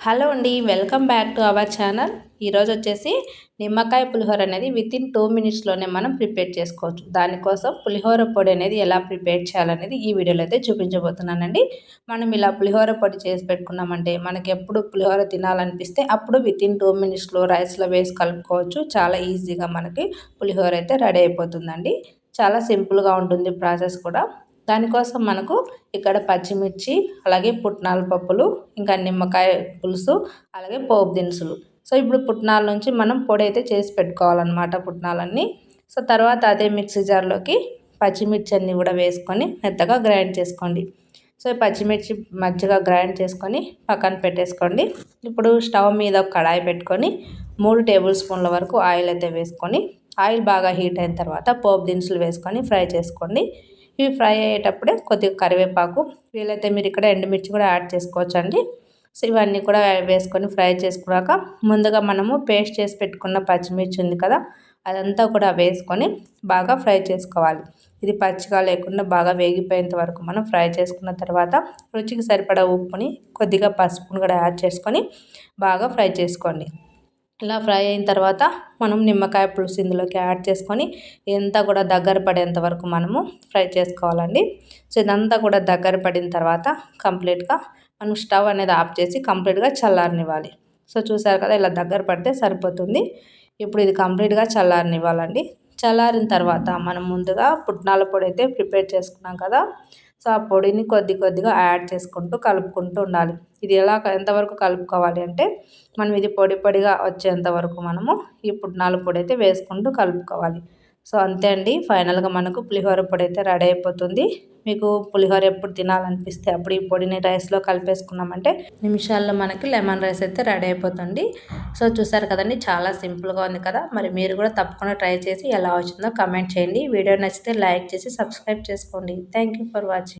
Hello అండి welcome back to our channel. ఈరోజు వచ్చేసి నిమ్మకాయ పులిహోర అనేది విత్ ఇన్ టూ మినిట్స్లోనే మనం ప్రిపేర్ చేసుకోవచ్చు. దానికోసం పులిహోర పొడి అనేది ఎలా ప్రిపేర్ చేయాలనేది ఈ వీడియోలో అయితే చూపించబోతున్నానండి. మనం ఇలా పులిహోర పొడి చేసి పెట్టుకున్నామంటే మనకి ఎప్పుడు పులిహోర తినాలనిపిస్తే అప్పుడు విత్ ఇన్ టూ మినిట్స్లో రైస్లో వేసి కలుపుకోవచ్చు. చాలా ఈజీగా మనకి పులిహోర అయితే రెడీ అయిపోతుందండి. చాలా సింపుల్గా ఉంటుంది ప్రాసెస్ కూడా. దానికోసం మనకు ఇక్కడ పచ్చిమిర్చి అలాగే పుట్నాల పప్పులు ఇంకా నిమ్మకాయ పులుసు అలాగే పోపు దినుసులు. సో ఇప్పుడు పుట్నాల నుంచి మనం పొడి అయితే చేసి పెట్టుకోవాలన్నమాట పుట్నాలన్నీ. సో తర్వాత అదే మిక్సీ జార్లోకి పచ్చిమిర్చి అన్నీ కూడా వేసుకొని మెత్తగా గ్రైండ్ చేసుకోండి. సో పచ్చిమిర్చి మజ్జిగా గ్రైండ్ చేసుకొని పక్కన పెట్టేసుకోండి. ఇప్పుడు స్టవ్ మీద ఒక కడాయి పెట్టుకొని మూడు టేబుల్ స్పూన్ల వరకు ఆయిల్ అయితే వేసుకొని ఆయిల్ బాగా హీట్ అయిన తర్వాత పోపు దినుసులు వేసుకొని ఫ్రై చేసుకోండి. ఇవి ఫ్రై అయ్యేటప్పుడే కొద్దిగా కరివేపాకు వీలైతే మీరు ఇక్కడ ఎండుమిర్చి కూడా యాడ్ చేసుకోవచ్చండి. సో ఇవన్నీ కూడా వేసుకొని ఫ్రై చేసుకున్నాక ముందుగా మనము పేస్ట్ చేసి పెట్టుకున్న పచ్చిమిర్చి ఉంది కదా అదంతా కూడా వేసుకొని బాగా ఫ్రై చేసుకోవాలి. ఇది పచ్చిగా లేకుండా బాగా వేగిపోయేంత వరకు మనం ఫ్రై చేసుకున్న తర్వాత రుచికి సరిపడా ఉప్పుని కొద్దిగా పసుపుని కూడా యాడ్ చేసుకొని బాగా ఫ్రై చేసుకోండి. ఇలా ఫ్రై అయిన తర్వాత మనం నిమ్మకాయ పులుసు ఇందులోకి యాడ్ చేసుకొని ఇదంతా కూడా దగ్గర పడేంత వరకు మనము ఫ్రై చేసుకోవాలండి. సో ఇదంతా కూడా దగ్గర పడిన తర్వాత కంప్లీట్గా మనం స్టవ్ అనేది ఆఫ్ చేసి కంప్లీట్గా చల్లారనివ్వాలి. సో చూసారు కదా ఇలా దగ్గర పడితే సరిపోతుంది. ఇప్పుడు ఇది కంప్లీట్గా చల్లారనివ్వాలండి. చల్లారిన తర్వాత మనం ముందుగా పుట్నాల పొడి అయితే ప్రిపేర్ చేసుకున్నాం కదా సో ఆ పొడిని కొద్ది కొద్దిగా యాడ్ చేసుకుంటూ కలుపుకుంటూ ఉండాలి. ఇది ఎలా ఎంతవరకు కలుపుకోవాలి అంటే మనం ఇది పొడి పొడిగా వచ్చేంత వరకు మనము ఈ పుట్నాల పొడి అయితే వేసుకుంటూ కలుపుకోవాలి. సో అంతే అండి. ఫైనల్గా మనకు పులిహోర పొడి అయితే రెడీ అయిపోతుంది. మీకు పులిహోర ఎప్పుడు తినాలనిపిస్తే అప్పుడు ఈ పొడిని రైస్లో కలిపేసుకున్నామంటే నిమిషాల్లో మనకి లెమన్ రైస్ అయితే రెడీ అయిపోతుంది. సో చూసారు కదండి చాలా సింపుల్గా ఉంది కదా. మరి మీరు కూడా తప్పకుండా ట్రై చేసి ఎలా వచ్చిందో కమెంట్ చేయండి. వీడియో నచ్చితే లైక్ చేసి సబ్స్క్రైబ్ చేసుకోండి. Thank for watching.